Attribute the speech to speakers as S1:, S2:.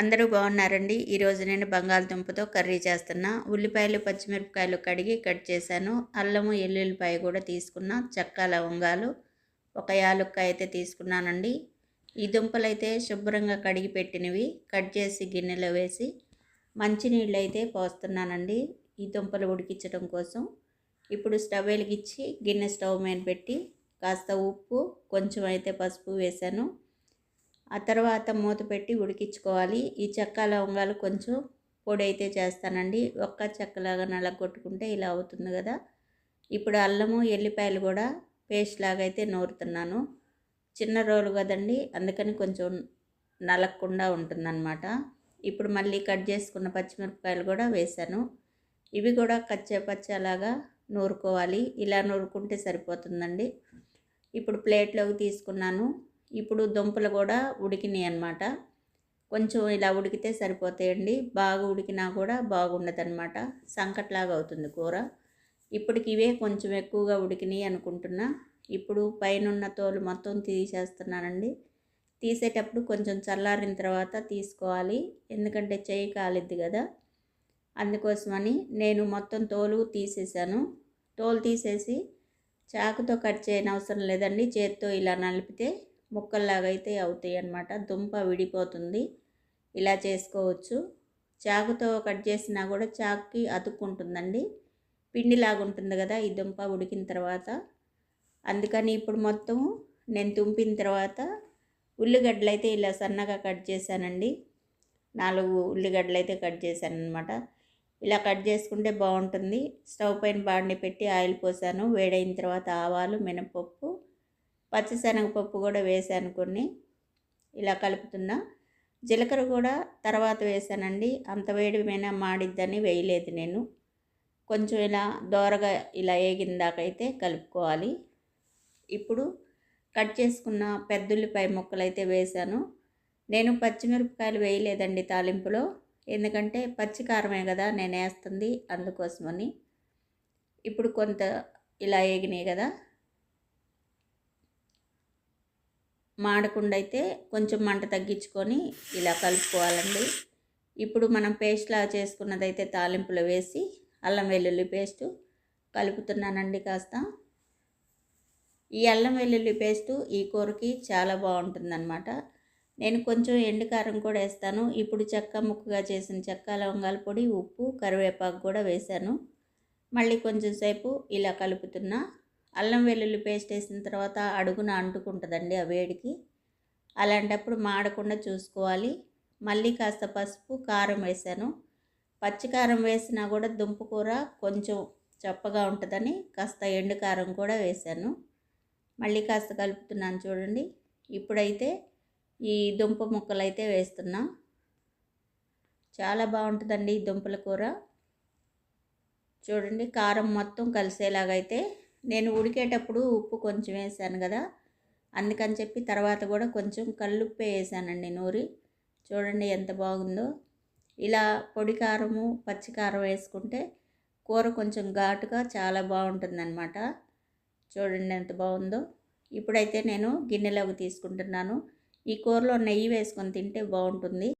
S1: అందరూ బాగున్నారండి. ఈరోజు నేను బంగాళదుంపతో కర్రీ చేస్తున్నా. ఉల్లిపాయలు పచ్చిమిరపకాయలు కడిగి కట్ చేశాను. అల్లము ఎల్లుల్లిపాయ కూడా తీసుకున్న. చెక్క లవంగాలు ఒక యాలుక్కాయ అయితే తీసుకున్నానండి. ఈ దుంపలు అయితే శుభ్రంగా కడిగి పెట్టినవి. కట్ చేసి గిన్నెలో వేసి మంచినీళ్ళు అయితే పోస్తున్నానండి ఈ దుంపలు ఉడికించడం కోసం. ఇప్పుడు స్టవ్ వెలిగించి గిన్నె స్టవ్ మీద పెట్టి కాస్త ఉప్పు కొంచెం అయితే పసుపు వేశాను. ఆ తర్వాత మూత పెట్టి ఉడికించుకోవాలి. ఈ చెక్క లవంగాలు కొంచెం పొడి అయితే చేస్తానండి. ఒక్క చెక్కలాగా నలగొట్టుకుంటే ఇలా అవుతుంది కదా. ఇప్పుడు అల్లము ఎల్లిపాయలు కూడా పేస్ట్ లాగా అయితే నూరుతున్నాను. చిన్న రోలు కదండి అందుకని కొంచెం నలగకుండా ఉంటుందన్నమాట. ఇప్పుడు మళ్ళీ కట్ చేసుకున్న పచ్చిమిరపకాయలు కూడా వేశాను ఇవి కూడా కచ్చే పచ్చలాగా నూరుకోవాలి. ఇలా నూరుకుంటే సరిపోతుందండి. ఇప్పుడు ప్లేట్లోకి తీసుకున్నాను. ఇప్పుడు దుంపలు కూడా ఉడికినాయి అనమాట కొంచెం ఇలా ఉడికితే సరిపోతాయండి. బాగా ఉడికినా కూడా బాగుండదు అనమాట సంకట్లాగా అవుతుంది కూర. ఇప్పటికి ఇవే కొంచెం ఎక్కువగా ఉడికినాయి అనుకుంటున్నా. ఇప్పుడు పైన తోలు మొత్తం తీసేస్తున్నానండి. తీసేటప్పుడు కొంచెం చల్లారిన తర్వాత తీసుకోవాలి. ఎందుకంటే చేయి కాలిద్ది కదా. అందుకోసమని నేను మొత్తం తోలు తీసేసాను తోలు తీసేసి చాకుతో కట్ చేయని అవసరం లేదండి. చేత్తో ఇలా నలిపితే ముక్కల్లాగా అయితే అవుతాయి అన్నమాట దుంప విడిపోతుంది. ఇలా చేసుకోవచ్చు. చాకుతో కట్ చేసినా కూడా చాకుకి అతుక్కుంటుందండి. పిండిలాగా ఉంటుంది కదా ఈ దుంప ఉడికిన తర్వాత. అందుకని ఇప్పుడు మొత్తం నేను తుంపిన తర్వాత ఉల్లిగడ్డలు అయితే ఇలా సన్నగా కట్ చేశానండి. నాలుగు ఉల్లిగడ్డలు అయితే కట్ చేశాను అనమాట ఇలా కట్ చేసుకుంటే బాగుంటుంది. స్టవ్ పైన బాండి పెట్టి ఆయిల్ పోసాను. వేడైన తర్వాత ఆవాలు మినపప్పు పచ్చిశనగపప్పు కూడా వేసాను కొన్ని. ఇలా కలుపుతున్నా. జీలకర్ర కూడా తర్వాత వేసానండి. అంత వేడి మీద మాడిద్దని వేయలేదు నేను. కొంచెం ఇలా దోరగా ఇలా వేగిందాకైతే కలుపుకోవాలి. ఇప్పుడు కట్ చేసుకున్న పెద్దుల్లిపాయ ముక్కలు అయితే వేసాను. నేను పచ్చిమిరపకాయలు వేయలేదండి తాలింపులో. ఎందుకంటే పచ్చి కారమే కదా నేను వేస్తుంది అందుకోసమని. ఇప్పుడు కొంత ఇలా వేగినాయి కదా. మాడకుండా అయితే కొంచెం మంట తగ్గించుకొని ఇలా కలుపుకోవాలండి. ఇప్పుడు మనం పేస్ట్లా చేసుకున్నదైతే తాలింపులో వేసి అల్లం వెల్లుల్లి పేస్టు కలుపుతున్నానండి కాస్త. ఈ అల్లం వెల్లుల్లి పేస్టు ఈ కూరకి చాలా బాగుంటుందన్నమాట. నేను కొంచెం ఎండుకారం కూడా వేస్తాను. ఇప్పుడు చెక్క ముక్కగా చేసిన చెక్క లవంగాల పొడి ఉప్పు కరివేపాకు కూడా వేశాను. మళ్ళీ కొంచెం సేపు ఇలా కలుపుతున్నా. అల్లం వెల్లుల్లి పేస్ట్ వేసిన తర్వాత అడుగున అంటుకుంటుందండి ఆ వేడికి. అలాంటప్పుడు మాడకుండా చూసుకోవాలి. మళ్ళీ కాస్త పసుపు కారం వేసాను. పచ్చికారం వేసినా కూడా దుంప కూర కొంచెం చప్పగా ఉంటుందని కాస్త ఎండు కారం కూడా వేశాను మళ్ళీ కాస్త కలుపుతున్నాను చూడండి. ఇప్పుడైతే ఈ దుంప ముక్కలు అయితే వేస్తున్నా. చాలా బాగుంటుందండి ఈ దుంపల కూర. చూడండి కారం మొత్తం కలిసేలాగైతే నేను ఉడికేటప్పుడు ఉప్పు కొంచెం వేసాను కదా అందుకని చెప్పి తర్వాత కూడా కొంచెం కల్లుప్పే వేసానండి నూరి. చూడండి ఎంత బాగుందో. ఇలా పొడి కారము పచ్చికారం వేసుకుంటే కూర కొంచెం ఘాటుగా చాలా బాగుంటుందన్నమాట. చూడండి ఎంత బాగుందో. ఇప్పుడైతే నేను గిన్నెలోకి తీసుకుంటున్నాను. ఈ కూరలో నెయ్యి వేసుకొని తింటే బాగుంటుంది.